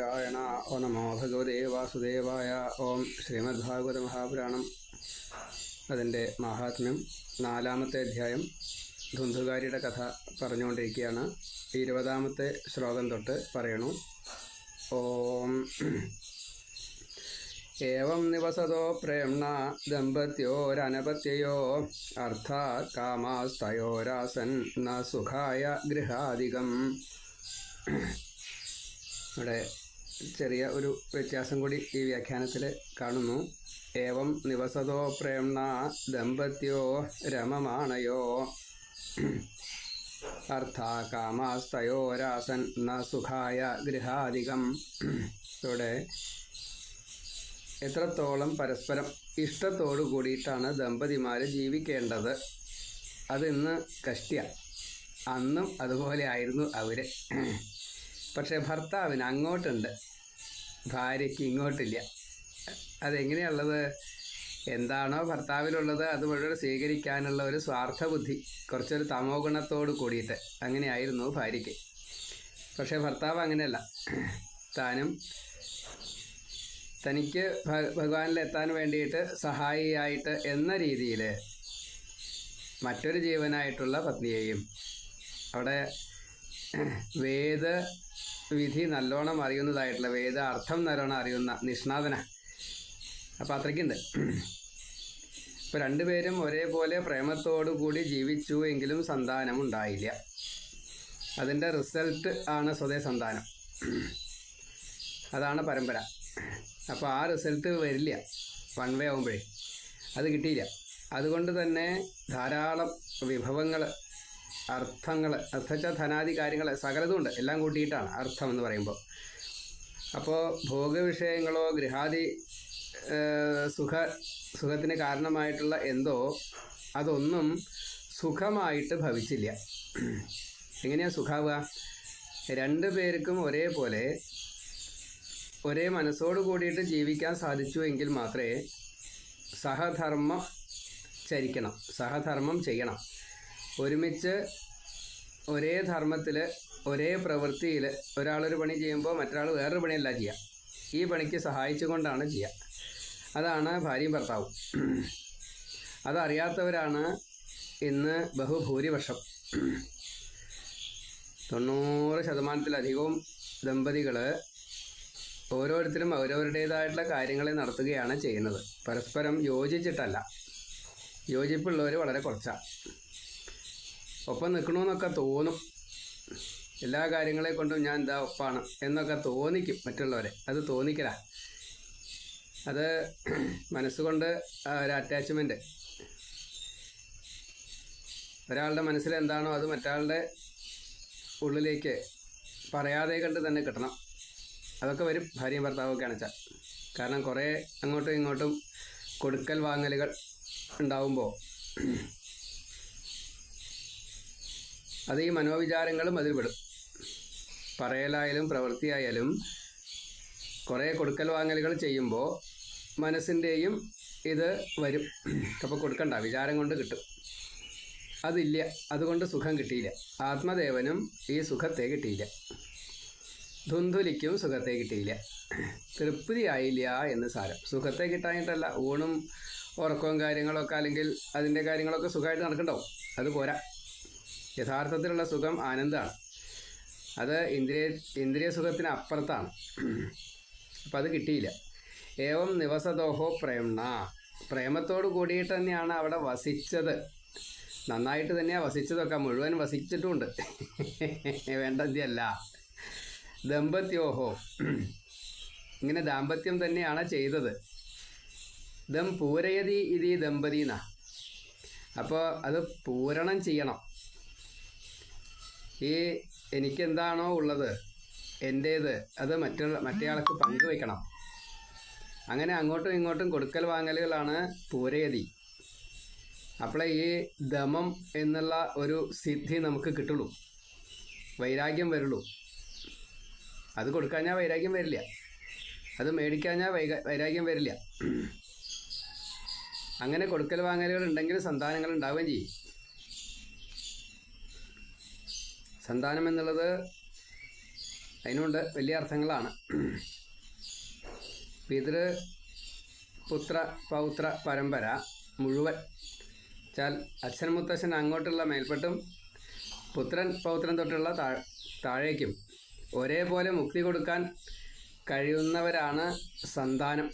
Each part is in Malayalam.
നാരായണ ഓ നമോ ഭഗവതേ വാസുദേവായ ഓം ശ്രീമദ്ഭാഗവത മഹാപുരാണം അതിന്റെ മഹാത്മ്യം നാലാമത്തെ അധ്യായം ധുന്ധുകാരിയുടെ കഥ പറഞ്ഞുകൊണ്ടിരിക്കുകയാണ്. ഇരുപതാമത്തെ ശ്ലോകം തൊട്ട് പറയണു. ഓം. ഏവം നിവസതോ പ്രേംണ ദമ്പത്യോരനപത്യയോ അർത്ഥാത് കാമാസ്തയോരാസൻ ന സുഖായ ഗൃഹാധികം. ഇവിടെ ചെറിയ ഒരു വ്യത്യാസം കൂടി ഈ വ്യാഖ്യാനത്തിൽ കാണുന്നു. ഏവം നിവസതോ പ്രേംണ ദമ്പത്യോ രമമാണയോ. അർത്ഥ കാമാസ്തയോരാസൻ ന സുഖായ ഗൃഹാധികം. ഇവിടെ എത്രത്തോളം പരസ്പരം ഇഷ്ടത്തോടു കൂടിയിട്ടാണ് ദമ്പതിമാർ ജീവിക്കേണ്ടത്? അതിന്ന് കഷ്ടിയ. അന്നും അതുപോലെ ആയിരുന്നു അവർ പക്ഷേ ഭർത്താവിന് അങ്ങോട്ടുണ്ട്. ഭാര്യയ്ക്ക് ഇങ്ങോട്ടില്ല. അതെങ്ങനെയുള്ളത്? എന്താണോ ഭർത്താവിലുള്ളത് അത് മുഴുവൻ സ്വീകരിക്കാനുള്ള ഒരു സ്വാർത്ഥ ബുദ്ധി കുറച്ചൊരു തമോ ഗുണത്തോട് കൂടിയിട്ട് അങ്ങനെയായിരുന്നു ഭാര്യയ്ക്ക്. പക്ഷേ ഭർത്താവ് അങ്ങനെയല്ല. താനും തനിക്ക് ഭഗവാനിലെത്താൻ വേണ്ടിയിട്ട് സഹായിയായിട്ട് എന്ന രീതിയിൽ മറ്റൊരു ജീവനായിട്ടുള്ള പത്നിയെയും അവിടെ വേദ വിധി നല്ലോണം അറിയുന്നതായിട്ടുള്ള വേദ അർത്ഥം നല്ലോണം അറിയുന്ന നിഷ്ണാതന. അപ്പം അത്രയ്ക്കുണ്ട്. ഇപ്പം രണ്ടുപേരും ഒരേപോലെ പ്രേമത്തോടു കൂടി ജീവിച്ചു എങ്കിലും സന്താനം ഉണ്ടായില്ല. അതിന്റെ റിസൾട്ട് ആണ് സ്വദേ സന്താനം. അതാണ് പരമ്പര. അപ്പോൾ ആ റിസൾട്ട് വരില്ല. വൺ വേ ആകുമ്പോഴേ അത് കിട്ടിയില്ല. അതുകൊണ്ട് തന്നെ ധാരാളം വിഭവങ്ങൾ അർത്ഥങ്ങൾ അർത്ഥച്ചാൽ ധനാദി കാര്യങ്ങൾ സകലതും ഉണ്ട് എല്ലാം കൂട്ടിയിട്ടാണ് അർത്ഥം എന്ന് പറയുമ്പോൾ അപ്പോൾ ഭോഗവിഷയങ്ങളോ ഗൃഹാദി സുഖ സുഖത്തിന് കാരണമായിട്ടുള്ള എന്തോ അതൊന്നും സുഖമായിട്ട് ഭവിച്ചില്ല. എങ്ങനെയാണ് സുഖാവുക? രണ്ട് പേർക്കും ഒരേപോലെ ഒരേ മനസ്സോട് കൂടിയിട്ട് ജീവിക്കാൻ സാധിച്ചു എങ്കിൽ മാത്രമേ സഹധർമ്മം ചരിക്കണം. സഹധർമ്മം ചെയ്യണം. ഒരുമിച്ച് ഒരേ ധർമ്മത്തിൽ ഒരേ പ്രവൃത്തിയിൽ ഒരാളൊരു പണി ചെയ്യുമ്പോൾ മറ്റൊരാൾ വേറൊരു പണിയല്ല ചെയ്യുക ഈ പണിക്ക് സഹായിച്ചുകൊണ്ടാണ് ചെയ്യുക അതാണ് ഭാര്യയും ഭർത്താവും. അതറിയാത്തവരാണ് ഇന്ന് ബഹുഭൂരിപക്ഷം. തൊണ്ണൂറ് ശതമാനത്തിലധികവും ദമ്പതികൾ ഓരോരുത്തരും അവരവരുടേതായിട്ടുള്ള കാര്യങ്ങളെ നടത്തുകയാണ് ചെയ്യുന്നത്. പരസ്പരം യോജിച്ചിട്ടല്ല. യോജിപ്പുള്ളവർ വളരെ കുറച്ചാണ് ഒപ്പം നിൽക്കണമെന്നൊക്കെ തോന്നും. എല്ലാ കാര്യങ്ങളെ കൊണ്ടും ഞാൻ എന്താ ഒപ്പാണ് എന്നൊക്കെ തോന്നിക്കും മറ്റുള്ളവരെ. അത് തോന്നിക്കല. അത് മനസ്സുകൊണ്ട് ഒരു അറ്റാച്ച്മെന്റ് ഒരാളുടെ മനസ്സിൽ എന്താണോ അത് മറ്റാളുടെ ഉള്ളിലേക്ക് പറയാതെ കണ്ട് തന്നെ കിട്ടണം. അതൊക്കെ വരും ഭാര്യയും ഭർത്താവൊക്കെ അണച്ചാൽ കാരണം കുറേ അങ്ങോട്ടും ഇങ്ങോട്ടും കൊടുക്കൽ വാങ്ങലുകൾ ഉണ്ടാവുമ്പോൾ അത് ഈ മനോവിചാരങ്ങളും അതിൽ പെടും. പറയലായാലും പ്രവൃത്തിയായാലും കുറേ കൊടുക്കൽ വാങ്ങലുകൾ ചെയ്യുമ്പോൾ മനസ്സിന്റെയും ഇത് വരും. അപ്പോൾ കൊടുക്കണ്ട വിചാരം കൊണ്ട് കിട്ടും. അതില്ല അതുകൊണ്ട് സുഖം കിട്ടിയില്ല. ആത്മദേവനും ഈ സുഖത്തെ കിട്ടിയില്ല. ധുന്ധുലിക്കും സുഖത്തെ കിട്ടിയില്ല. തൃപ്തിയായില്ല എന്ന് സാരം. സുഖത്തെ കിട്ടാനായിട്ടല്ല ഊണും ഉറക്കവും കാര്യങ്ങളൊക്കെ അല്ലെങ്കിൽ അതിന്റെ കാര്യങ്ങളൊക്കെ സുഖമായിട്ട് നടക്കണ്ടാവും. അത് പോരാ. യഥാർത്ഥത്തിലുള്ള സുഖം ആനന്ദമാണ് അത് ഇന്ദ്രിയ ഇന്ദ്രിയ സുഖത്തിന് അപ്പുറത്താണ് അപ്പം അത് കിട്ടിയില്ല. ഏവം നിവസദോഹോ പ്രേംണ. പ്രേമത്തോട് കൂടിയിട്ട് തന്നെയാണ് അവിടെ വസിച്ചത്. നന്നായിട്ട് തന്നെയാണ് വസിച്ചതൊക്കെ. മുഴുവൻ വസിച്ചിട്ടുമുണ്ട്. വേണ്ടതല്ല ദമ്പത്യോഹോ. ഇങ്ങനെ ദാമ്പത്യം തന്നെയാണ് ചെയ്തത്. ദം പൂരയതി ഇതി ദമ്പതിന. അപ്പോൾ അത് പൂരണം ചെയ്യണം. ഈ എനിക്കെന്താണോ ഉള്ളത് എന്റേത് അത് മറ്റുള്ള മറ്റേയാൾക്ക് പങ്കുവെക്കണം അങ്ങനെ അങ്ങോട്ടും ഇങ്ങോട്ടും കൊടുക്കൽ വാങ്ങലുകളാണ് പൂരയതി അപ്പോൾ ഈ ദമം എന്നുള്ള ഒരു സിദ്ധി നമുക്ക് കിട്ടുള്ളൂ. വൈരാഗ്യം വരുള്ളൂ. അത് കൊടുക്കാഞ്ഞാൽ വൈരാഗ്യം വരില്ല. അത് മേടിക്കാഞ്ഞാൽ വൈക വൈരാഗ്യം വരില്ല. അങ്ങനെ കൊടുക്കൽ വാങ്ങലുകൾ ഉണ്ടെങ്കിൽ സന്താനങ്ങൾ ഉണ്ടാവുകയും ചെയ്യും. സന്താനം എന്നുള്ളത് അതിനുണ്ട് വലിയ അർത്ഥങ്ങളാണ്. പിതൃ പുത്ര പൗത്ര പരമ്പര മുഴുവൻ വെച്ചാൽ അച്ഛൻ മുത്തശ്ശൻ അങ്ങോട്ടുള്ള മേൽപ്പെട്ടും പുത്രൻ പൗത്രൻ തൊട്ടുള്ള താ താഴേക്കും. ഒരേപോലെ മുക്തി കൊടുക്കാൻ കഴിയുന്നവരാണ് സന്താനം.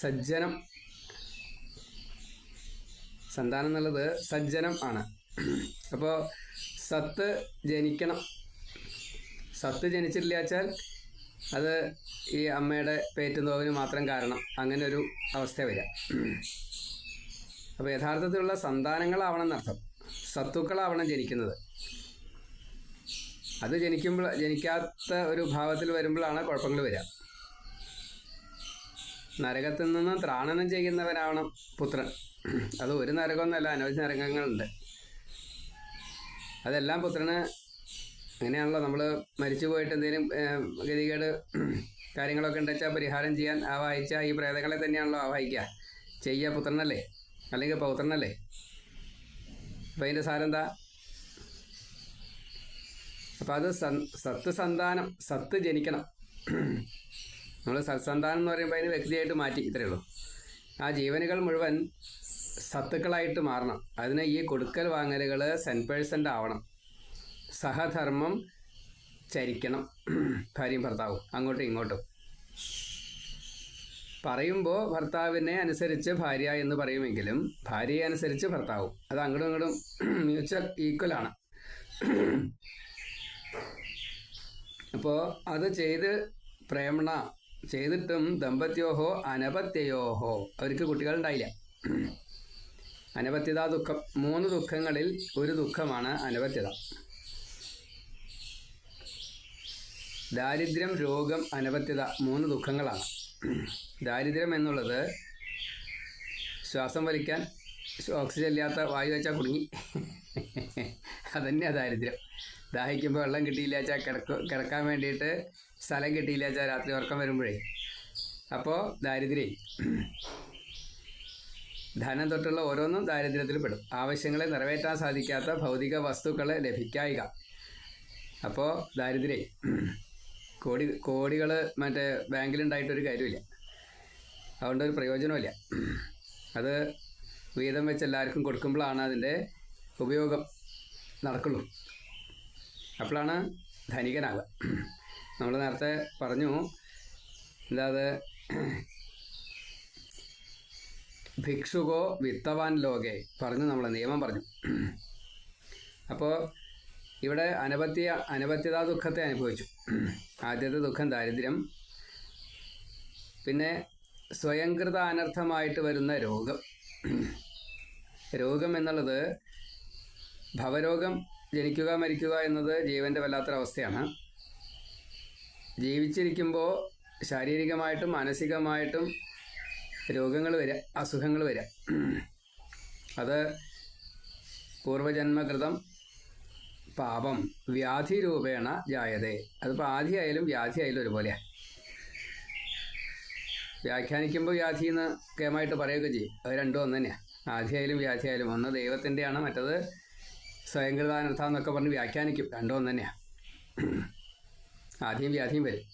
സജ്ജനം. സന്താനം എന്നുള്ളത് സജ്ജനം ആണ്. അപ്പോൾ സത്ത് ജനിക്കണം. സത്ത് ജനിച്ചിട്ടില്ല വെച്ചാൽ അത് ഈ അമ്മയുടെ പേറ്റുനോവിന് മാത്രം കാരണം. അങ്ങനെ ഒരു അവസ്ഥ വരാം അപ്പോൾ യഥാർത്ഥത്തിലുള്ള സന്താനങ്ങളാവണം എന്നർത്ഥം. സത്തുക്കളാവണം ജനിക്കുന്നത്. അത് ജനിക്കുമ്പോൾ ജനിക്കാത്ത ഒരു ഭാവത്തിൽ വരുമ്പോഴാണ് കുഴപ്പങ്ങൾ വരിക. നരകത്തിൽ നിന്ന് ത്രാണനം ചെയ്യുന്നവനാവണം പുത്രൻ. അത് ഒരു നരകമൊന്നുമല്ല അനവധി നരകങ്ങളുണ്ട്. അതെല്ലാം പുത്രന് അങ്ങനെയാണല്ലോ. നമ്മൾ മരിച്ചു പോയിട്ട് എന്തെങ്കിലും ഗതികേട് കാര്യങ്ങളൊക്കെ ഉണ്ടെച്ചാൽ പരിഹാരം ചെയ്യാൻ ആവാഹിച്ച ഈ പ്രേതങ്ങളെ തന്നെയാണല്ലോ ആവാഹിക്കുക ചെയ്യുക പുത്രനല്ലേ? അല്ലെങ്കിൽ പൗത്രനല്ലേ? അപ്പം അതിന്റെ സാരം എന്താ അപ്പം അത് സത്ത് സന്താനം സത്ത് ജനിക്കണം. നമ്മൾ സത്സന്താനം എന്ന് പറയുമ്പോൾ അതിന് വ്യക്തിയായിട്ട് മാറ്റി ഇത്രയേ ഉള്ളൂ. ആ ജീവനുകൾ മുഴുവൻ സത്തുക്കളായിട്ട് മാറണം. അതിന് ഈ കൊടുക്കൽ വാങ്ങലുകൾ സെൻ പേഴ്സന്റ് ആവണം. സഹധർമ്മം ചരിക്കണം. ഭാര്യയും ഭർത്താവും അങ്ങോട്ടും ഇങ്ങോട്ടും. പറയുമ്പോൾ ഭർത്താവിനെ അനുസരിച്ച് ഭാര്യ എന്ന് പറയുമെങ്കിലും ഭാര്യയെ അനുസരിച്ച് ഭർത്താവും. അത് അങ്ങോട്ടും ഇങ്ങോട്ടും മ്യൂച്വൽ ഈക്വലാണ് അപ്പോൾ അത് ചെയ്ത് പ്രേമണ ചെയ്തിട്ടും ദമ്പത്യോഹോ അനപത്യയോഹോ അവർക്ക് കുട്ടികളുണ്ടായില്ല. അനപത്യത ദുഃഖം. മൂന്ന് ദുഃഖങ്ങളിൽ ഒരു ദുഃഖമാണ് അനവത്യത ദാരിദ്ര്യം രോഗം അനവത്യത മൂന്ന് ദുഃഖങ്ങളാണ്. ദാരിദ്ര്യം എന്നുള്ളത് ശ്വാസം വലിക്കാൻ ഓക്സിജൻ ഇല്ലാത്ത വായു വെച്ചാൽ കുടുങ്ങി. അതന്നെയാണ് ദാരിദ്ര്യം. ദാഹിക്കുമ്പോൾ വെള്ളം കിട്ടിയില്ല വെച്ചാൽ കിടക്ക കിടക്കാൻ വേണ്ടിയിട്ട് സ്ഥലം കിട്ടിയില്ല വെച്ചാൽ രാത്രി ഉറക്കം വരുമ്പോഴേ. അപ്പോൾ ദാരിദ്ര്യം. ധനം തൊട്ടുള്ള ഓരോന്നും ദാരിദ്ര്യത്തിൽ പെടും ആവശ്യങ്ങളെ നിറവേറ്റാൻ സാധിക്കാത്ത ഭൗതിക വസ്തുക്കളെ ലഭിക്കായിക. അപ്പോൾ ദാരിദ്ര്യ കോടി കോടികൾ മറ്റേ ബാങ്കിലുണ്ടായിട്ടൊരു കാര്യമില്ല അതുകൊണ്ട് ഒരു പ്രയോജനമില്ല അത് വീതം വെച്ച് എല്ലാവർക്കും കൊടുക്കുമ്പോഴാണ് അതിന്റെ ഉപയോഗം നടക്കുള്ളൂ. അപ്പോഴാണ് ധനികനാകുക നമ്മൾ നേരത്തെ പറഞ്ഞു എന്താ അത് ഭിക്ഷുകോ വിത്തവാൻ ലോകെ പറഞ്ഞു നമ്മൾ നിയമം പറഞ്ഞു. അപ്പോൾ ഇവിടെ അനപത്യ അനപത്യതാ ദുഃഖത്തെ അനുഭവിച്ചു. ആദ്യത്തെ ദുഃഖം ദാരിദ്ര്യം. പിന്നെ സ്വയംകൃത അനർത്ഥമായിട്ട് വരുന്ന രോഗം. രോഗം എന്നുള്ളത് ഭവരോഗം ജനിക്കുക മരിക്കുക എന്നത് ജീവന്റെ വല്ലാത്തൊരവസ്ഥയാണ് ജീവിച്ചിരിക്കുമ്പോൾ ശാരീരികമായിട്ടും മാനസികമായിട്ടും രോഗങ്ങൾ വരിക അസുഖങ്ങൾ വരിക അത് പൂർവജന്മകൃതം പാപം വ്യാധി രൂപേണ ജായതേ. അതിപ്പോൾ ആധിയായാലും വ്യാധി ആയാലും ഒരുപോലെയാണ് വ്യാഖ്യാനിക്കുമ്പോൾ വ്യാധി എന്ന് കേമായിട്ട് പറയുകയൊക്കെ ചെയ്യും. അത് രണ്ടും ഒന്ന് തന്നെയാണ് ആധിയായാലും വ്യാധിയായാലും ഒന്ന് ദൈവത്തിന്റെയാണ് മറ്റത് സ്വയംകൃതാനർത്ഥം എന്നൊക്കെ പറഞ്ഞ് വ്യാഖ്യാനിക്കും. രണ്ടും ഒന്ന് തന്നെയാണ് ആദ്യം വ്യാധിയും വരും.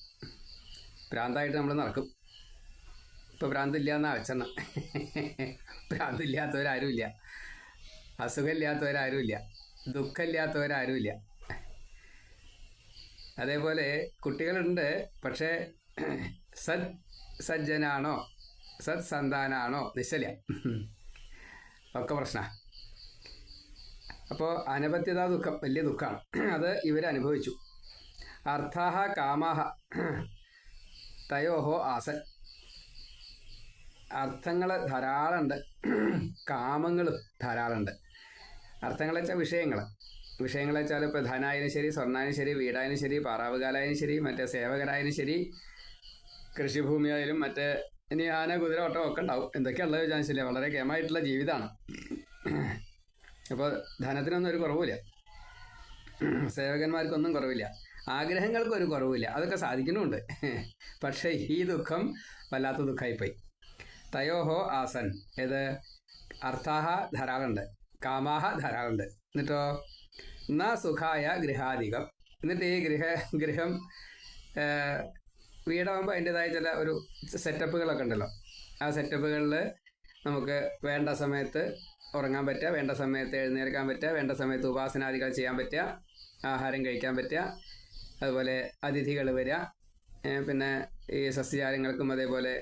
ഭ്രാന്തായിട്ട് നമ്മൾ നടക്കും. ഇപ്പോൾ ഭ്രാന്തില്ല എന്നാ വെച്ചെണ്ണ ഭ്രാന്തില്ലാത്തവരാരുമില്ല. അസുഖമില്ലാത്തവരാരുമില്ല. ദുഃഖമില്ലാത്തവരാരുമില്ല. അതേപോലെ കുട്ടികളുണ്ട് പക്ഷേ സത് സജ്ജനാണോ സത് സന്താനാണോ നിശ്ചല. ഒക്കെ പ്രശ്ന. അപ്പോൾ അനപത്യതാ ദുഃഖം വലിയ ദുഃഖമാണ് അത് ഇവരനുഭവിച്ചു. അർത്ഥാഹ കാമാഹ. തയോഹോ ആസൻ. അർത്ഥങ്ങൾ ധാരാളമുണ്ട്. കാമങ്ങൾ ധാരാളമുണ്ട്. അർത്ഥങ്ങൾ വെച്ചാൽ വിഷയങ്ങൾ വിഷയങ്ങൾ വെച്ചാൽ ഇപ്പോൾ ധനായാലും ശരി സ്വർണായാലും ശരി വീടായാലും ശരി പാറാവുകാലായാലും ശരി മറ്റേ സേവകരായാലും ശരി കൃഷിഭൂമിയായാലും മറ്റേ ഇനി ആന കുതിര ഓട്ടം ഒക്കെ ഉണ്ടാവും. എന്തൊക്കെയുള്ളത് ചോദിച്ചാൽ വളരെ കേമായിട്ടുള്ള ജീവിതമാണ്. അപ്പോൾ ധനത്തിനൊന്നും ഒരു കുറവില്ല സേവകന്മാർക്കൊന്നും കുറവില്ല. ആഗ്രഹങ്ങൾക്കൊരു കുറവില്ല അതൊക്കെ സാധിക്കുന്നുമുണ്ട്. പക്ഷേ ഈ ദുഃഖം വല്ലാത്ത ദുഃഖമായിപ്പോയി. തയോഹോ ആസൻ. ഏത്? അർത്ഥാഹ ധാരാളുണ്ട് കാമാഹ ധാരാളുണ്ട് എന്നിട്ടോ? ന സുഖായ ഗൃഹാധികം. എന്നിട്ട് ഈ ഗൃഹ ഗൃഹം വീടാകുമ്പോൾ അതിന്റെതായ ചില ഒരു സെറ്റപ്പുകളൊക്കെ ഉണ്ടല്ലോ. ആ സെറ്റപ്പുകളിൽ നമുക്ക് വേണ്ട സമയത്ത് ഉറങ്ങാൻ പറ്റുക വേണ്ട സമയത്ത് എഴുന്നേൽക്കാൻ പറ്റുക വേണ്ട സമയത്ത് ഉപാസനാദികൾ ചെയ്യാൻ പറ്റുക ആഹാരം കഴിക്കാൻ പറ്റുക അതുപോലെ അതിഥികൾ വരിക പിന്നെ ഈ സസ്യജാലങ്ങൾക്കും അതേപോലെ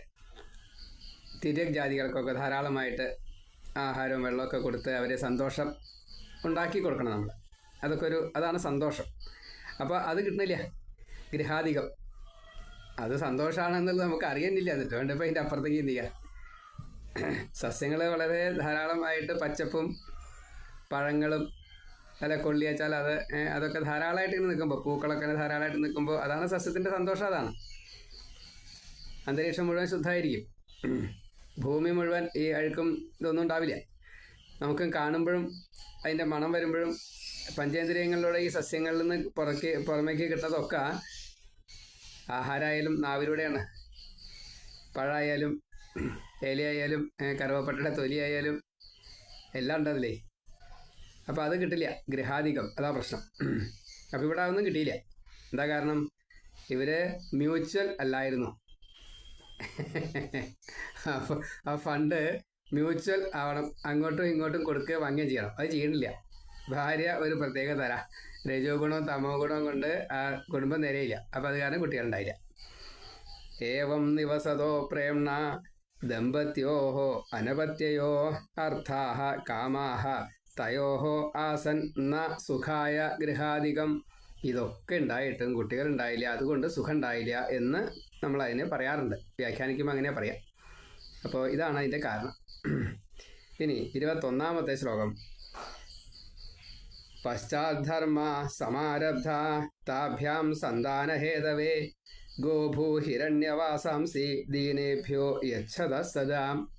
തിര്യക് ജാതികൾക്കൊക്കെ ധാരാളമായിട്ട് ആഹാരവും വെള്ളമൊക്കെ കൊടുത്ത് അവരെ സന്തോഷം ഉണ്ടാക്കി കൊടുക്കണം നമ്മൾ അതൊക്കെ ഒരു അതാണ് സന്തോഷം. അപ്പോൾ അത് കിട്ടുന്നില്ല. ഗൃഹാധികം. അത് സന്തോഷമാണെന്നുള്ളത് നമുക്ക് അറിയുന്നില്ല എന്നിട്ട് വേണ്ട ഇപ്പോൾ അതിന്റെ അപ്പുറത്തേക്ക് എന്ത് ചെയ്യുക സസ്യങ്ങൾ വളരെ ധാരാളമായിട്ട് പച്ചപ്പും പഴങ്ങളും അല്ല കൊള്ളിയച്ചാൽ അത് അതൊക്കെ ധാരാളമായിട്ട് ഇങ്ങനെ നിൽക്കുമ്പോൾ പൂക്കളൊക്കെ ധാരാളമായിട്ട് നിൽക്കുമ്പോൾ അതാണ് സസ്യത്തിന്റെ സന്തോഷം അതാണ്. അന്തരീക്ഷം മുഴുവൻ ശുദ്ധമായിരിക്കും. ഭൂമി മുഴുവൻ ഈ അഴുക്കും ഇതൊന്നും ഉണ്ടാവില്ല. നമുക്ക് കാണുമ്പോഴും അതിന്റെ മണം വരുമ്പോഴും പഞ്ചേന്ദ്രിയങ്ങളിലൂടെ ഈ സസ്യങ്ങളിൽ നിന്ന് പുറക്ക് പുറമേക്ക് കിട്ടുന്നതൊക്കെ ആഹാരമായാലും നാവിലൂടെയാണ്. പഴമായാലും ഇലയായാലും ഏ, കറുവപ്പട്ടയുടെ തൊലിയായാലും എല്ലാം ഉണ്ടതില്ലേ അപ്പോൾ അത് കിട്ടില്ല. ഗൃഹാധികം. അതാ പ്രശ്നം. അപ്പോൾ ഇവിടെ അതൊന്നും കിട്ടിയില്ല. എന്താ കാരണം? ഇവർ മ്യൂച്വൽ അല്ലായിരുന്നു. ആ ഫണ്ട് മ്യൂച്വൽ ആവണം. അങ്ങോട്ടും ഇങ്ങോട്ടും കൊടുക്കുക വാങ്ങുകയും ചെയ്യണം. അത് ചെയ്യണില്ല. ഭാര്യ ഒരു പ്രത്യേക തര രജോ ഗുണവും തമോ ഗുണവും കൊണ്ട് ആ കുടുംബം നിരയില്ല അപ്പം അത് കാരണം കുട്ടികളുണ്ടായില്ല. ഏവം നിവസതോ പ്രേംണ ദമ്പത്യോഹോ അനപത്യയോ അർത്ഥാഹ കാമാഹ തയോഹോ ആസൻ ന സുഖായ ഗൃഹാധികം. ഇതൊക്കെ ഉണ്ടായിട്ടും കുട്ടികൾ ഉണ്ടായില്ല അതുകൊണ്ട് സുഖം ഉണ്ടായില്ല എന്ന് നമ്മൾ അതിനെ പറയാറുണ്ട്. വ്യാഖ്യാനിക്കുമ്പോൾ അങ്ങനെ പറയാം. അപ്പോൾ ഇതാണ് അതിന്റെ കാരണം. ഇനി ഇരുപത്തൊന്നാമത്തെ ശ്ലോകം. പശ്ചാദ്ധർമ്മ സമാരബ്ധ താഭ്യാം സന്താനഹേതവേ ഗോഭൂ ഹിരണ്യവാസാംസി ദീനേഭ്യോ യച്ഛത സദാം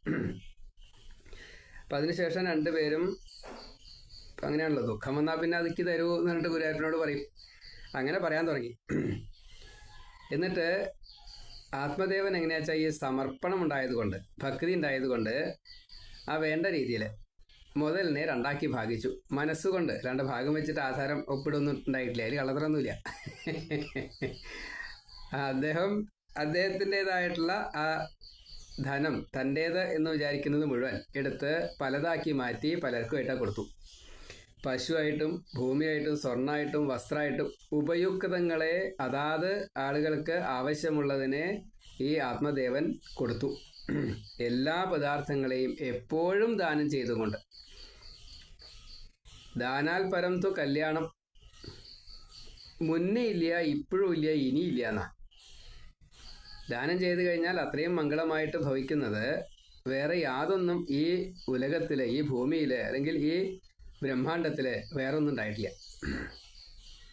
അപ്പം അതിനുശേഷം രണ്ടുപേരും അങ്ങനെയാണല്ലോ ദുഃഖം വന്നാൽ പിന്നെ അതിക്ക് തരൂ എന്ന് പറഞ്ഞിട്ട് ഗുരുവായൂരനോട് പറയും. അങ്ങനെ പറയാൻ തുടങ്ങി. എന്നിട്ട് ആത്മദേവൻ എങ്ങനെയാ വെച്ചാൽ ഈ സമർപ്പണം ഉണ്ടായതുകൊണ്ട് ഭക്തി ഉണ്ടായതുകൊണ്ട് ആ വേണ്ട രീതിയിൽ മുതലിനെ രണ്ടാക്കി ഭാഗിച്ചു. മനസ്സുകൊണ്ട് രണ്ട് ഭാഗം വെച്ചിട്ട് ആധാരം ഒപ്പിടൊന്നും ഉണ്ടായിട്ടില്ല അതിൽ കളതറൊന്നുമില്ല അദ്ദേഹം അദ്ദേഹത്തിന്റെതായിട്ടുള്ള ആ ധനം തന്റേത് എന്ന് വിചാരിക്കുന്നത് മുഴുവൻ എടുത്ത് പലതാക്കി മാറ്റി പലർക്കുമായിട്ടാണ് കൊടുത്തു. പശുവായിട്ടും ഭൂമിയായിട്ടും സ്വർണമായിട്ടും വസ്ത്രമായിട്ടും ഉപയുക്തങ്ങളെ അതാത് ആളുകൾക്ക് ആവശ്യമുള്ളതിനെ ഈ ആത്മദേവൻ കൊടുത്തു. എല്ലാ പദാർത്ഥങ്ങളെയും എപ്പോഴും ദാനം ചെയ്തുകൊണ്ട്. ദാനാൽ പരം തു കല്യാണം. മുന്നേ ഇല്ല ഇപ്പോഴും ഇല്ല ഇനിയില്ല എന്നാ. ദാനം ചെയ്തു കഴിഞ്ഞാൽ അത്രയും മംഗളമായിട്ട് ഭവിക്കുന്നത് വേറെ യാതൊന്നും ഈ ഉലകത്തിലെ ഈ ഭൂമിയിലെ അല്ലെങ്കിൽ ഈ ബ്രഹ്മാണ്ടത്തിലെ വേറൊന്നും ഉണ്ടായിട്ടില്ല.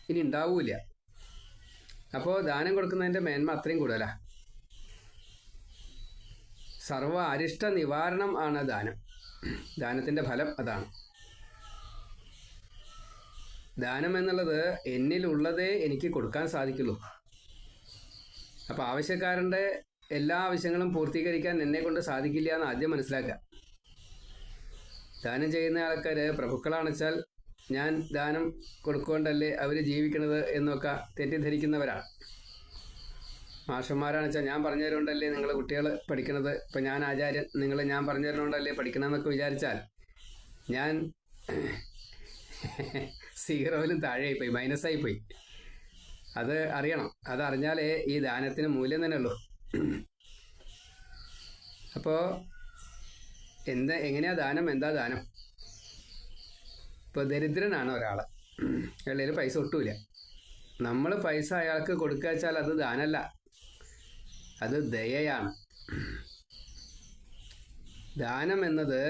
ഇനി ഉണ്ടാവൂല അപ്പോൾ ദാനം കൊടുക്കുന്നതിന്റെ മേന്മ അത്രയും കൂടുതലാ. സർവ അരിഷ്ട നിവാരണം ആണ് ദാനം. ദാനത്തിന്റെ ഫലം അതാണ്. ദാനം എന്നുള്ളത് എന്നിലുള്ളതേ എനിക്ക് കൊടുക്കാൻ സാധിക്കുള്ളൂ. അപ്പോൾ ആവശ്യക്കാരന്റെ എല്ലാ ആവശ്യങ്ങളും പൂർത്തീകരിക്കാൻ എന്നെ കൊണ്ട് സാധിക്കില്ല എന്ന് ആദ്യം മനസ്സിലാക്കുക. ദാനം ചെയ്യുന്ന ആൾക്കാർ പ്രഭുക്കളാണെച്ചാൽ ഞാൻ ദാനം കൊടുക്കൊണ്ടല്ലേ അവർ ജീവിക്കണത് എന്നൊക്കെ തെറ്റിദ്ധരിക്കുന്നവരാണ്. മാഷന്മാരാണ് വെച്ചാൽ ഞാൻ പറഞ്ഞു തരുകൊണ്ടല്ലേ നിങ്ങൾ കുട്ടികൾ പഠിക്കണത്? ഇപ്പം ഞാൻ ആചാര്യൻ നിങ്ങൾ ഞാൻ പറഞ്ഞു തരുന്നതുകൊണ്ടല്ലേ പഠിക്കണമെന്നൊക്കെ വിചാരിച്ചാൽ ഞാൻ സീറോയിലും താഴെയായിപ്പോയി മൈനസായി പോയി അത് അറിയണം. അതറിഞ്ഞാലേ ഈ ദാനത്തിന് മൂല്യം തന്നെ ഉള്ളൂ. അപ്പോൾ എന്താ എങ്ങനെയാ ദാനം? എന്താ ദാനം? ഇപ്പോൾ ദരിദ്രനാണ് ഒരാൾ അയാളുടെ പൈസ ഒട്ടുമില്ല നമ്മൾ പൈസ അയാൾക്ക് കൊടുക്കുക വെച്ചാൽ അത് ദാനല്ല. അത് ദയയാണ്. ദാനം എന്നത്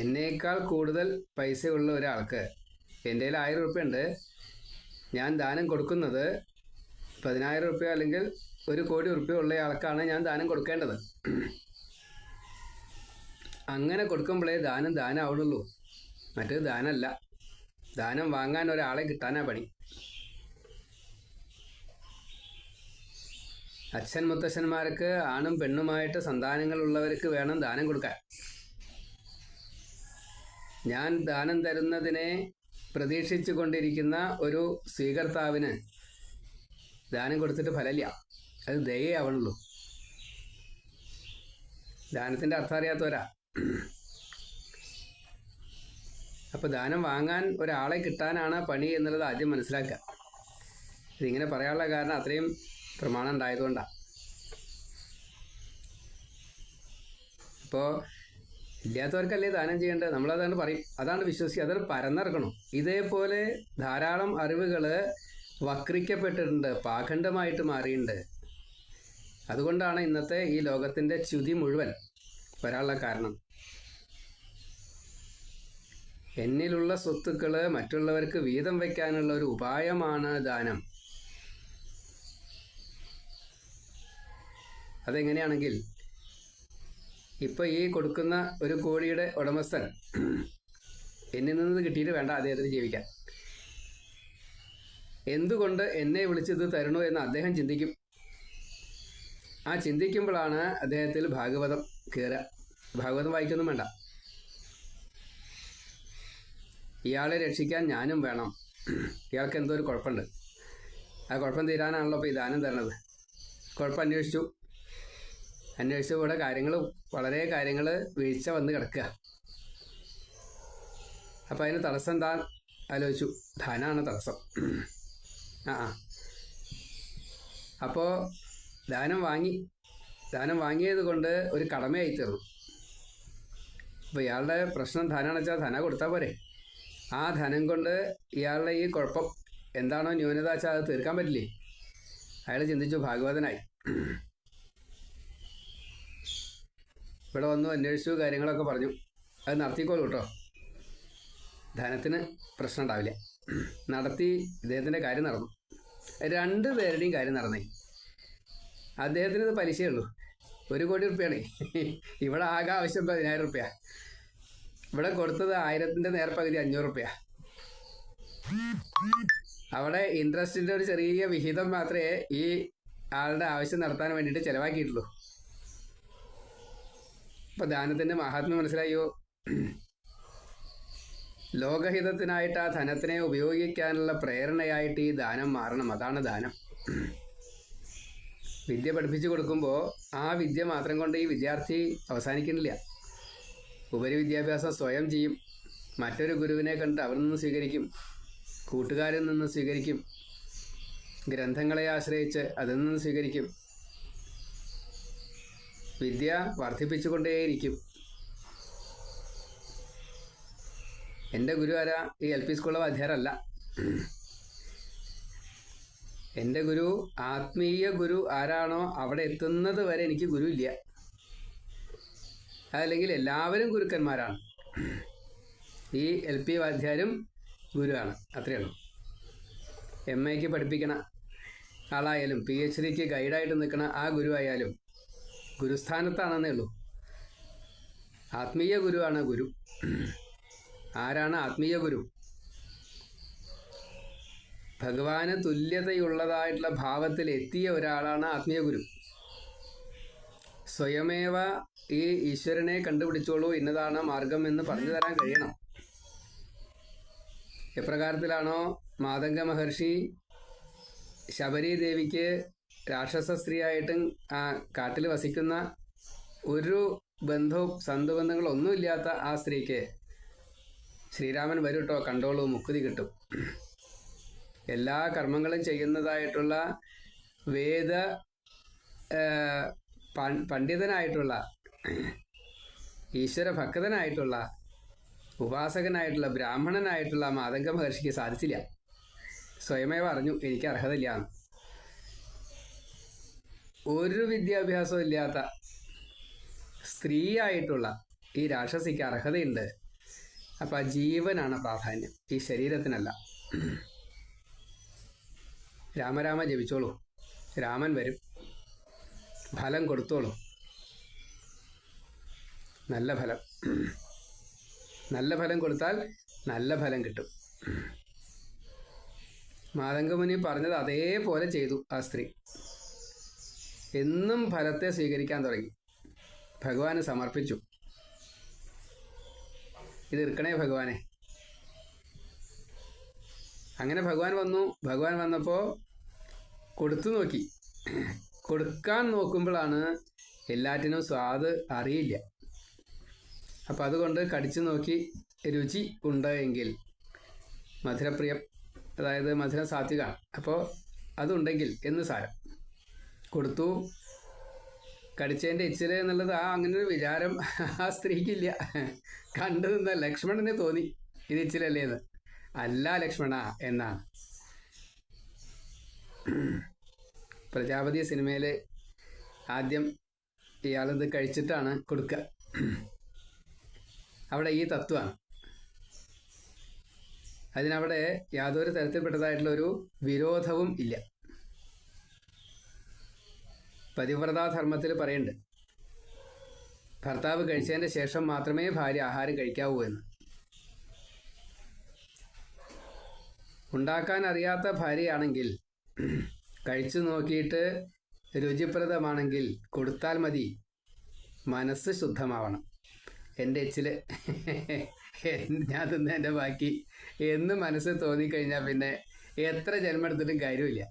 എന്നേക്കാൾ കൂടുതൽ പൈസയുള്ള ഒരാൾക്ക്. എന്റെ കയ്യിൽ ആയിരം റുപ്യ ഉണ്ട്. ഞാൻ ദാനം കൊടുക്കുന്നത് പതിനായിരം റുപ്യ അല്ലെങ്കിൽ ഒരു കോടി റുപ്യ ഉള്ള ആൾക്കാണ് ഞാൻ ദാനം കൊടുക്കേണ്ടത്. അങ്ങനെ കൊടുക്കുമ്പോഴേ ദാനം ദാനം ആവുള്ളൂ മറ്റേത് ദാനമല്ല ദാനം വാങ്ങാൻ ഒരാളെ കിട്ടാനാ പണി. അച്ഛൻ മുത്തശ്ശന്മാർക്ക് ആണും പെണ്ണുമായിട്ട് സന്താനങ്ങളുള്ളവർക്ക് വേണം ദാനം കൊടുക്കാൻ. ഞാൻ ദാനം തരുന്നതിനെ പ്രതീക്ഷിച്ചു കൊണ്ടിരിക്കുന്ന ഒരു സ്വീകർത്താവിന് ദാനം കൊടുത്തിട്ട് ഫലമില്ല. അത് ദയയാവണുള്ളൂ. ദാനത്തിന്റെ അർത്ഥം അറിയാത്തവരാ. അപ്പോൾ ദാനം വാങ്ങാൻ ഒരാളെ കിട്ടാനാണ് പണി എന്നുള്ളത് ആദ്യം മനസ്സിലാക്കുക. ഇതിങ്ങനെ പറയാനുള്ള കാരണം അത്രയും പ്രമാണം ഉണ്ടായതുകൊണ്ടാണ് അപ്പോൾ ഇല്ലാത്തവർക്കല്ലേ ദാനം ചെയ്യേണ്ടത്? നമ്മളതാണ് പറയും. അതാണ് വിശ്വസിക്കുക. അതാണ് പരന്നിറക്കണം. ഇതേപോലെ ധാരാളം അറിവുകൾ വക്രിക്കപ്പെട്ടിട്ടുണ്ട്. പാഖണ്ഡമായിട്ട് മാറിയിട്ടുണ്ട് അതുകൊണ്ടാണ് ഇന്നത്തെ ഈ ലോകത്തിന്റെ ച്യുതി മുഴുവൻ വരാനുള്ള കാരണം. എന്നിലുള്ള സ്വത്തുക്കൾ മറ്റുള്ളവർക്ക് വീതം വയ്ക്കാനുള്ള ഒരു ഉപായമാണ് ദാനം. അതെങ്ങനെയാണെങ്കിൽ ഇപ്പൊ ഈ കൊടുക്കുന്ന ഒരു കോഴിയുടെ ഉടമസ്ഥൻ എന്നിൽ നിന്ന് കിട്ടിയിട്ട് വേണ്ട അദ്ദേഹത്തിന് ജീവിക്കാൻ എന്തുകൊണ്ട് എന്നെ വിളിച്ചത് തരണോ എന്ന് അദ്ദേഹം ചിന്തിക്കും? ആ ചിന്തിക്കുമ്പോഴാണ് അദ്ദേഹത്തിൽ ഭാഗവതം കയറുക ഭാഗവതം വായിക്കൊന്നും വേണ്ട. ഇയാളെ രക്ഷിക്കാൻ ഞാനും വേണം. ഇയാൾക്ക് എന്തോ ഒരു കുഴപ്പമുണ്ട്. ആ കുഴപ്പം തീരാനാണല്ലോ ഇപ്പോൾ ഈ ദാനം തരണത്. കുഴപ്പം അന്വേഷിച്ചു. അന്വേഷിച്ച കൂടെ കാര്യങ്ങൾ വളരെ കാര്യങ്ങൾ വീഴ്ച വന്ന് കിടക്കുക. അപ്പം അതിന് തടസ്സം എന്താ ആലോചിച്ചു. ധനാണ് തടസ്സം. ആ ആ. അപ്പോൾ ദാനം വാങ്ങി ദാനം വാങ്ങിയത് കൊണ്ട് ഒരു കടമയായി തീർന്നു. അപ്പോൾ ഇയാളുടെ പ്രശ്നം ധനാണെന്ന് വെച്ചാൽ ധന കൊടുത്താൽ പോരെ. ആ ധനം കൊണ്ട് ഇയാളുടെ ഈ കുഴപ്പം എന്താണോ ന്യൂനത വെച്ചാൽ അത് തീർക്കാൻ പറ്റില്ലേ? അയാൾ ചിന്തിച്ചു ഭാഗവതനായി ഇവിടെ വന്നു അന്വേഷിച്ചു കാര്യങ്ങളൊക്കെ പറഞ്ഞു. അത് നടത്തിക്കോളൂ കേട്ടോ. ധനത്തിന് പ്രശ്നം ഉണ്ടാവില്ല. നടത്തി ഇദ്ദേഹത്തിന്റെ കാര്യം നടന്നു. രണ്ട് പേരുടെയും കാര്യം നടന്നേ. അദ്ദേഹത്തിന് ഇത് പലിശയുള്ളൂ ഒരു കോടി റുപ്യാണ്. ഇവിടെ ആകെ ആവശ്യം പതിനായിരം റുപ്യ. ഇവിടെ കൊടുത്തത് ആയിരത്തിന്റെ നേർപ്പകുതി അഞ്ഞൂറ് റുപ്യ അവിടെ ഇൻട്രസ്റ്റിന്റെ ഒരു ചെറിയ വിഹിതം മാത്രമേ ഈ ആളുടെ ആവശ്യം നടത്താൻ വേണ്ടിയിട്ട് ചെലവാക്കിയിട്ടുള്ളൂ. അപ്പൊ ദാനത്തിന്റെ മഹാത്മ്യം മനസ്സിലായോ? ലോകഹിതത്തിനായിട്ട് ആ ധനത്തിനെ ഉപയോഗിക്കാനുള്ള പ്രേരണയായിട്ട് ഈ ദാനം മാറണം. അതാണ് ദാനം. വിദ്യ പഠിപ്പിച്ചു കൊടുക്കുമ്പോൾ ആ വിദ്യ മാത്രം കൊണ്ട് ഈ വിദ്യാർത്ഥി അവസാനിക്കുന്നില്ല. ഉപരി വിദ്യാഭ്യാസം സ്വയം ചെയ്യും. മറ്റൊരു ഗുരുവിനെ കണ്ട് അവരിൽ നിന്ന് സ്വീകരിക്കും. കൂട്ടുകാരിൽ നിന്ന് സ്വീകരിക്കും. ഗ്രന്ഥങ്ങളെ ആശ്രയിച്ച് അതിൽ നിന്ന് സ്വീകരിക്കും. വിദ്യ വർദ്ധിപ്പിച്ചുകൊണ്ടേയിരിക്കും. എന്റെ ഗുരു ആരാ? ഈ എൽ പി സ്കൂളിലെ അധ്യാരല്ല എന്റെ ഗുരു ആത്മീയ ഗുരു ആരാണോ അവിടെ എത്തുന്നത് വരെ എനിക്ക് ഗുരു ഇല്ല അതല്ലെങ്കിൽ എല്ലാവരും ഗുരുക്കന്മാരാണ്. ഈ എൽ പി വാദ്യാരും ഗുരുവാണ്. അത്രയേ ഉള്ളൂ എം എക്ക് പഠിപ്പിക്കണ ആളായാലും പി എച്ച് ഡിക്ക് ഗൈഡായിട്ട് നിൽക്കണ ആ ഗുരുവായാലും ഗുരുസ്ഥാനത്താണെന്നേ ഉള്ളൂ. ആത്മീയ ഗുരുവാണ് ഗുരു. ആരാണ് ആത്മീയ ഗുരു? ഭഗവാന് തുല്യതയുള്ളതായിട്ടുള്ള ഭാവത്തിൽ എത്തിയ ഒരാളാണ് ആത്മീയ ഗുരു. സ്വയമേവ ഈ ഈശ്വരനെ കണ്ടുപിടിച്ചോളൂ ഇന്നതാണ് മാർഗം എന്ന് പറഞ്ഞു തരാൻ കഴിയണം. എപ്രകാരത്തിലാണോ മാതംഗ മഹർഷി ശബരി ദേവിക്ക് രാക്ഷസ സ്ത്രീയായിട്ടും ആ കാട്ടിൽ വസിക്കുന്ന ഒരു ബന്ധവും സന്ധുബന്ധങ്ങളും ഇല്ലാത്ത ആ സ്ത്രീക്ക് ശ്രീരാമൻ വരും കേട്ടോ കണ്ടോളൂ മുക്കുതി കിട്ടും. എല്ലാ കർമ്മങ്ങളും ചെയ്യുന്നതായിട്ടുള്ള വേദ പണ്ഡിതനായിട്ടുള്ള ഈശ്വര ഭക്തനായിട്ടുള്ള ഉപാസകനായിട്ടുള്ള ബ്രാഹ്മണനായിട്ടുള്ള മാതംഗ മഹർഷിക്ക് സാധിച്ചില്ല. സ്വയമേ പറഞ്ഞു എനിക്ക് അർഹതയില്ല. ഒരു വിദ്യാഭ്യാസവും ഇല്ലാത്ത സ്ത്രീയായിട്ടുള്ള ഈ രാക്ഷസിക്ക് അർഹതയുണ്ട്. അപ്പം ജീവനാണ് പ്രാധാന്യം. ഈ ശരീരത്തിനല്ല. രാമരാമ ജപിച്ചോളൂ. രാമൻ വരും. ഫലം കൊടുത്തോളൂ. നല്ല ഫലം. നല്ല ഫലം കൊടുത്താൽ നല്ല ഫലം കിട്ടും. മാതംഗമുനി പറഞ്ഞത് അതേപോലെ ചെയ്തു ആ സ്ത്രീ. എന്നും ഫലത്തെ സ്വീകരിക്കാൻ തുടങ്ങി. ഭഗവാന് സമർപ്പിച്ചു. ഇത് ഇരിക്കണേ ഭഗവാനെ. അങ്ങനെ ഭഗവാൻ വന്നു. ഭഗവാൻ വന്നപ്പോൾ കൊടുത്തു നോക്കി. കൊടുക്കാൻ നോക്കുമ്പോഴാണ് എല്ലാറ്റിനും സ്വാദ് അറിയില്ല. അപ്പം അതുകൊണ്ട് കടിച്ചു നോക്കി രുചി ഉണ്ട് എങ്കിൽ മധുരപ്രിയം അതായത് മധുരം സാത്വികമാണ് അപ്പോൾ അതുണ്ടെങ്കിൽ എന്ന് സാരം. കൊടുത്തു. കടിച്ചതിന്റെ ഇച്ചിരി എന്നുള്ളത് ആ അങ്ങനെ ഒരു വിചാരം ആ സ്ത്രീക്കില്ല. കണ്ടു നിന്ന ലക്ഷ്മണന് തോന്നി. ഇത് ഇച്ചിരല്ലേ എന്ന്. അല്ല ലക്ഷ്മണ എന്നാണ്. പ്രജാപതി സിനിമയിൽ ആദ്യം ഇയാളിത് കഴിച്ചിട്ടാണ് കൊടുക്കുക അവിടെ ഈ തത്വമാണ്. അതിനവിടെ യാതൊരു തരത്തിൽപ്പെട്ടതായിട്ടുള്ള ഒരു വിരോധവും ഇല്ല. പതിവ്രതാധർമ്മത്തിൽ പറയുന്നുണ്ട് ഭർത്താവ് കഴിച്ചതിന്റെ ശേഷം മാത്രമേ ഭാര്യ ആഹാരം കഴിക്കാവൂ എന്ന്. ഉണ്ടാക്കാൻ അറിയാത്ത ഭാര്യയാണെങ്കിൽ കഴിച്ചു നോക്കിയിട്ട് രുചിപ്രദമാണെങ്കിൽ കൊടുത്താൽ മതി. മനസ്സ് ശുദ്ധമാവണം. എന്റെ എച്ചിൽ ഞാൻ തിന്നതിന്റെ ബാക്കി. എന്ന് മനസ്സ് തോന്നിക്കഴിഞ്ഞാൽ പിന്നെ എത്ര ജന്മെടുത്തിട്ടും കാര്യമില്ല.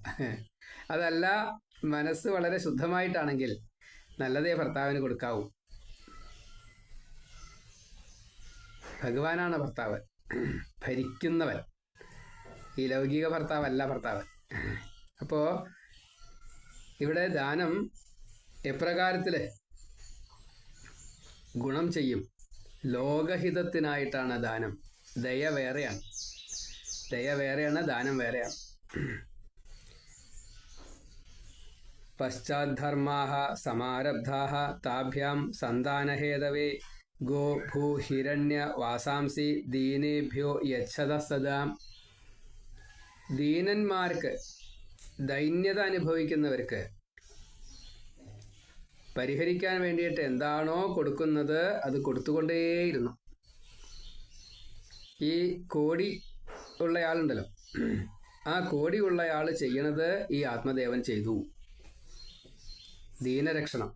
അതല്ല മനസ്സ് വളരെ ശുദ്ധമായിട്ടാണെങ്കിൽ നല്ലതേ ഭർത്താവിന് കൊടുക്കാവൂ. ഭഗവാനാണ് ഭർത്താവ്. ഭരിക്കുന്നവൻ. ഈ ലൗകിക ഭർത്താവല്ല ഭർത്താവ്. അപ്പോൾ ഇവിടെ ദാനം എപ്രകാരത്തിൽ ഗുണം ചെയ്യും? ലോകഹിതത്തിനായിട്ടാണ് ദാനം. ദയ വേറെയാണ്. ദയ വേറെയാണ് ദാനം വേറെയാണ്. പശ്ചാത്തർമാഹ സമാരബ്ധാഹ താഭ്യാം സന്താനഹേതവേ ഗോ ഭൂ ഹിരണ്യ വാസാംസി ദീനേഭ്യോ യച്ഛത സദാ ദീനന്മാർക്ക് ദൈന്യത അനുഭവിക്കുന്നവർക്ക് പരിഹരിക്കാൻ വേണ്ടിയിട്ട് എന്താണോ കൊടുക്കുന്നത് അത് കൊടുത്തുകൊണ്ടേയിരുന്നു. ഈ കോടി ഉള്ളയാളുണ്ടല്ലോ. ആ കോടി ഉള്ളയാൾ ചെയ്യണത് ഈ ആത്മദേവൻ ചെയ്തു. ദീനരക്ഷണം.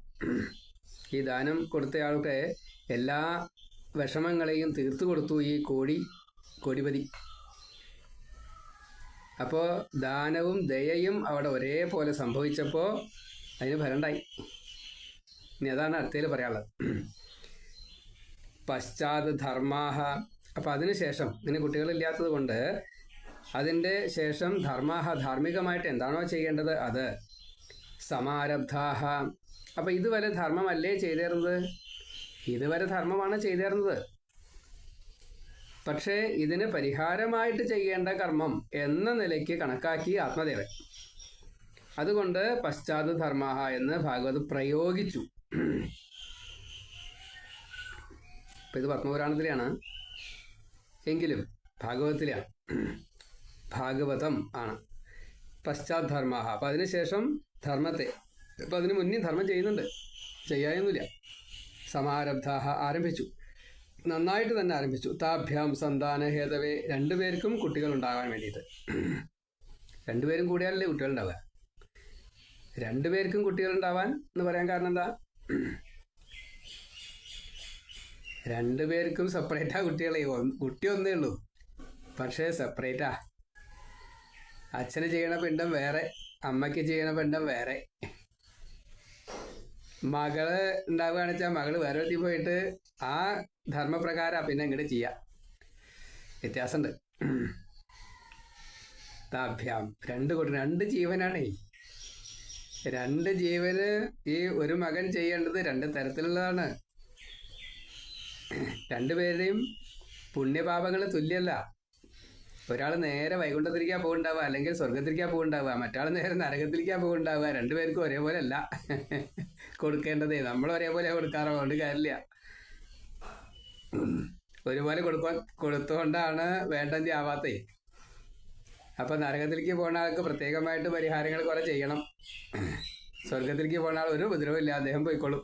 ഈ ദാനം കൊടുത്തയാൾക്ക് എല്ലാ വിഷമങ്ങളെയും തീർത്തു കൊടുത്തു ഈ കോടി കോടിപതി. അപ്പോൾ ദാനവും ദയയും അവിടെ ഒരേപോലെ സംഭവിച്ചപ്പോൾ അതിന് ഫലമുണ്ടായി ഇനി അതാണ് അടുത്തതിൽ പറയാനുള്ളത്. പശ്ചാത് ധർമാഹ. അപ്പം അതിനുശേഷം ഇങ്ങനെ കുട്ടികളില്ലാത്തത് കൊണ്ട് അതിന്റെ ശേഷം ധർമാഹ ധാർമ്മികമായിട്ട് എന്താണോ ചെയ്യേണ്ടത് അത് സമാരബ്ധാഹ. അപ്പം ഇതുവരെ ധർമ്മമല്ലേ ചെയ്തേർന്നത് ഇതുവരെ ധർമ്മമാണ് ചെയ്തേർന്നത് പക്ഷേ ഇതിന് പരിഹാരമായിട്ട് ചെയ്യേണ്ട കർമ്മം എന്ന നിലയ്ക്ക് കണക്കാക്കി ആത്മദേവൻ. അതുകൊണ്ട് പശ്ചാത്ത ധർമാഹ എന്ന് ഭാഗവത് പ്രയോഗിച്ചു. ഇപ്പം ഇത് പത്മപുരാണത്തിലെയാണ്. എങ്കിലും ഭാഗവതത്തിലാണ് ഭാഗവതം ആണ്. പശ്ചാത്തധർമ്മ അപ്പം അതിനുശേഷം ധർമ്മത്തെ. ഇപ്പൊ അതിന് മുന്നേ ധർമ്മം ചെയ്യുന്നുണ്ട്. ചെയ്യാനൊന്നുമില്ല സമാരബ്ധാഹ ആരംഭിച്ചു. നന്നായിട്ട് തന്നെ ആരംഭിച്ചു. താഭ്യാം സന്താന ഹേതവേ. രണ്ടുപേർക്കും കുട്ടികൾ ഉണ്ടാകാൻ വേണ്ടിയിട്ട്. രണ്ടുപേരും കൂടിയാലല്ലേ കുട്ടികൾ ഉണ്ടാവുക രണ്ടുപേർക്കും കുട്ടികൾ ഉണ്ടാവാൻ എന്ന് പറയാൻ കാരണം എന്താ? രണ്ടുപേർക്കും സെപ്പറേറ്റാ കുട്ടികളെ. കുട്ടി ഒന്നേ ഉള്ളൂ. പക്ഷേ സെപ്പറേറ്റാ അച്ഛന് ചെയ്യണ പിണ്ടം വേറെ അമ്മയ്ക്ക് ചെയ്യണ പിണ്ടം വേറെ. മകൾ ഉണ്ടാവുകയാണെന്ന് വെച്ചാൽ മകൾ വേറെ എത്തി പോയിട്ട് ആ ധർമ്മപ്രകാരം പിന്നെ ഇങ്ങോട്ട് ചെയ്യാം. വ്യത്യാസമുണ്ട് താഭ്യാം രണ്ട് കുട്ടി രണ്ട് ജീവനാണേ. രണ്ട് ജീവന് ഈ ഒരു മകൻ ചെയ്യേണ്ടത് രണ്ട് തരത്തിലുള്ളതാണ്. രണ്ടുപേരുടെയും പുണ്യപാപങ്ങൾ തുല്യല്ല. ഒരാൾ നേരെ വൈകുണ്ഠത്തിലേക്കാ പോകുന്നുണ്ടാവുക അല്ലെങ്കിൽ സ്വർഗത്തിലേക്കാ പോകുന്നുണ്ടാവുക മറ്റാൾ നേരെ നരകത്തിലേക്കാ പോകുന്നുണ്ടാവുക രണ്ടുപേർക്കും ഒരേപോലെ അല്ല കൊടുക്കേണ്ടതേ നമ്മൾ ഒരേപോലെ കൊടുക്കാറോ? കാര്യമില്ല. ഒരുപോലെ കൊടുക്കാൻ കൊടുത്തുകൊണ്ടാണ് വേണ്ടതി ആവാത്തേ അപ്പൊ നരകത്തിലേക്ക് പോകുന്ന ആൾക്ക് പ്രത്യേകമായിട്ട് പരിഹാരങ്ങൾ കുറെ ചെയ്യണം. സ്വർഗത്തിലേക്ക് പോകുന്ന ആൾ ഒരു ഉപദ്രവമില്ല അദ്ദേഹം പോയിക്കോളും.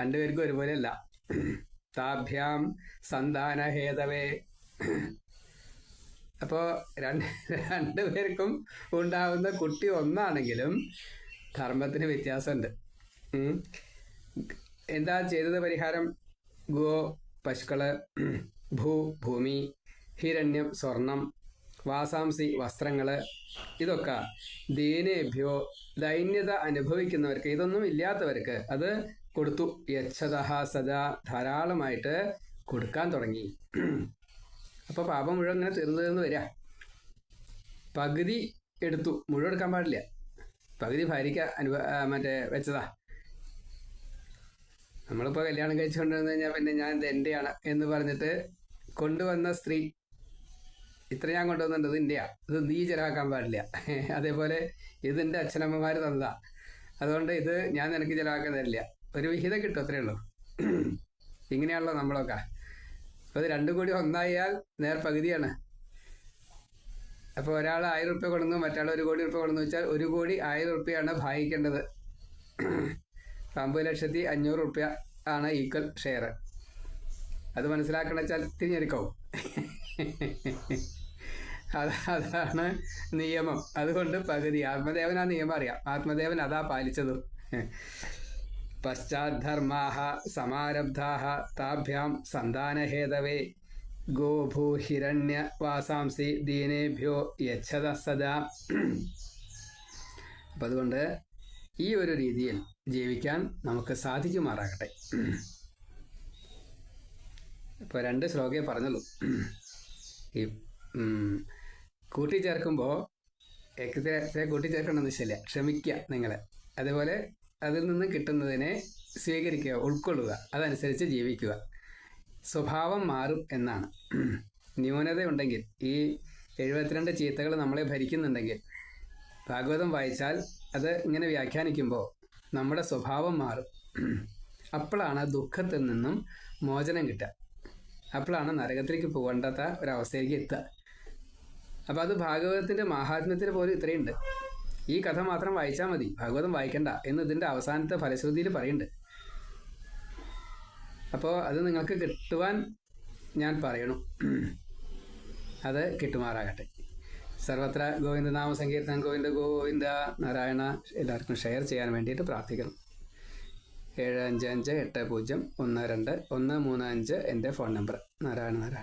രണ്ടുപേർക്കും ഒരുപോലെയല്ല താഭ്യാം സന്താന ഹേതവേ അപ്പോൾ രണ്ട് രണ്ടുപേർക്കും ഉണ്ടാവുന്ന കുട്ടി ഒന്നാണെങ്കിലും ധർമ്മത്തിന് വ്യത്യാസമുണ്ട്. എന്താ ചെയ്തത് പരിഹാരം? ഗോ പശുക്കൾ ഭൂ ഭൂമി ഹിരണ്യം സ്വർണം. വാസാംസി വസ്ത്രങ്ങൾ ഇതൊക്കെ ദീനേഭ്യോ ദൈന്യത അനുഭവിക്കുന്നവർക്ക് ഇതൊന്നും ഇല്ലാത്തവർക്ക് അത് കൊടുത്തു. യച്ഛതഹ സദാ ധാരാളമായിട്ട് കൊടുക്കാൻ തുടങ്ങി. അപ്പോൾ പാപം മുഴുവൻ ഇങ്ങനെ തീർന്നു തീർന്ന് വരിക. പകുതി എടുത്തു. മുഴുവൻ എടുക്കാൻ പാടില്ല. പകുതി ഭാര്യയ്ക്ക് അനുഭവ മറ്റേ വെച്ചതാ. നമ്മളിപ്പോൾ കല്യാണം കഴിച്ചുകൊണ്ടിരുന്നു കഴിഞ്ഞാൽ പിന്നെ ഞാൻ ഇത് എന്റെയാണ് എന്ന് പറഞ്ഞിട്ട് കൊണ്ടുവന്ന സ്ത്രീ ഇത്ര ഞാൻ കൊണ്ടുവന്നിട്ടുണ്ട് ഇത് ഇന്ത്യ. ഇത് നീ ചിലവാക്കാൻ പാടില്ല. അതേപോലെ ഇത് എന്റെ അച്ഛനമ്മമാർ തന്നതാ. അതുകൊണ്ട് ഇത് ഞാൻ നിനക്ക് ചിലവാക്കാൻ തരില്ല. ഒരു വിഹിതം കിട്ടും അത്രേ ഉള്ളൂ. ഇങ്ങനെയാണല്ലോ നമ്മളൊക്കെ. അപ്പോൾ ഇത് രണ്ടും കൂടി ഒന്നായാൽ നേർ പകുതിയാണ്. അപ്പോൾ ഒരാൾ ആയിരം റുപ്യ കൊടുന്നു മറ്റാൾ ഒരു കോടി റുപ്യ കൊടുന്നു വെച്ചാൽ ഒരു കോടി ആയിരം റുപ്യയാണ് ഭാഗിക്കേണ്ടത്. അമ്പത് ലക്ഷത്തി അഞ്ഞൂറ് റുപ്യ ആണ് ഈക്വൽ ഷെയർ അത് മനസ്സിലാക്കണ വെച്ചാൽ തിരിഞ്ഞെടുക്കാവും. അത് അതാണ് നിയമം. അതുകൊണ്ട് പകുതി ആത്മദേവൻ ആ നിയമം അറിയാം. ആത്മദേവൻ അതാ പാലിച്ചതും. പശ്ചാദ്ധർമാഹ സമാരബ്ധാഹ താഭ്യാം സന്താനഹേതവേ ഗോഭൂഹിരണ്യ വാസാംസി ദീനേഭ്യോ യച്ഛത സദാ. അപ്പം അതുകൊണ്ട് ഈ ഒരു രീതിയിൽ ജീവിക്കാൻ നമുക്ക് സാധിക്കുമാറാകട്ടെ. ഇപ്പോൾ രണ്ട് ശ്ലോകയെ പറഞ്ഞുള്ളൂ. ഈ കൂട്ടിച്ചേർക്കുമ്പോൾ എത്ര കൂട്ടിച്ചേർക്കണമെന്ന് വെച്ചില്ല ക്ഷമിക്കുക നിങ്ങൾ അതുപോലെ അതിൽ നിന്ന് കിട്ടുന്നതിനെ സ്വീകരിക്കുക ഉൾക്കൊള്ളുക അതനുസരിച്ച് ജീവിക്കുക. സ്വഭാവം മാറും എന്നാണ്. ന്യൂനതയുണ്ടെങ്കിൽ ഈ എഴുപത്തിരണ്ട് ചീത്തകൾ നമ്മളെ ഭരിക്കുന്നുണ്ടെങ്കിൽ ഭാഗവതം വായിച്ചാൽ അത് ഇങ്ങനെ വ്യാഖ്യാനിക്കുമ്പോൾ നമ്മുടെ സ്വഭാവം മാറും. അപ്പോഴാണ് ദുഃഖത്തിൽ നിന്നും മോചനം കിട്ടുക. അപ്പോഴാണ് നരകത്തിലേക്ക് പോകേണ്ടാത്ത ഒരവസ്ഥയിലേക്ക് എത്തുക. അപ്പം അത് ഭാഗവതത്തിന്റെ മഹാത്മ്യത്തിന് പോലും ഇത്രയുണ്ട്. ഈ കഥ മാത്രം വായിച്ചാൽ മതി. ഭാഗവതം വായിക്കണ്ട എന്ന് ഇതിന്റെ അവസാനത്തെ ഫലശ്രുതിയിൽ പറയുന്നുണ്ട്. അപ്പോൾ അത് നിങ്ങൾക്ക് കിട്ടുവാൻ ഞാൻ പറയണു. അത് കിട്ടുമാറാകട്ടെ. സർവത്ര ഗോവിന്ദനാമ സങ്കീർത്തനം ഗോവിന്ദ ഗോവിന്ദ നാരായണ എല്ലാവർക്കും ഷെയർ ചെയ്യാൻ വേണ്ടിയിട്ട് പ്രാർത്ഥിക്കുന്നു. ഏഴ് അഞ്ച് അഞ്ച് എട്ട് പൂജ്യം ഒന്ന് രണ്ട് ഒന്ന് മൂന്ന് അഞ്ച് എന്റെ ഫോൺ നമ്പർ. നാരായണ നാരായണ.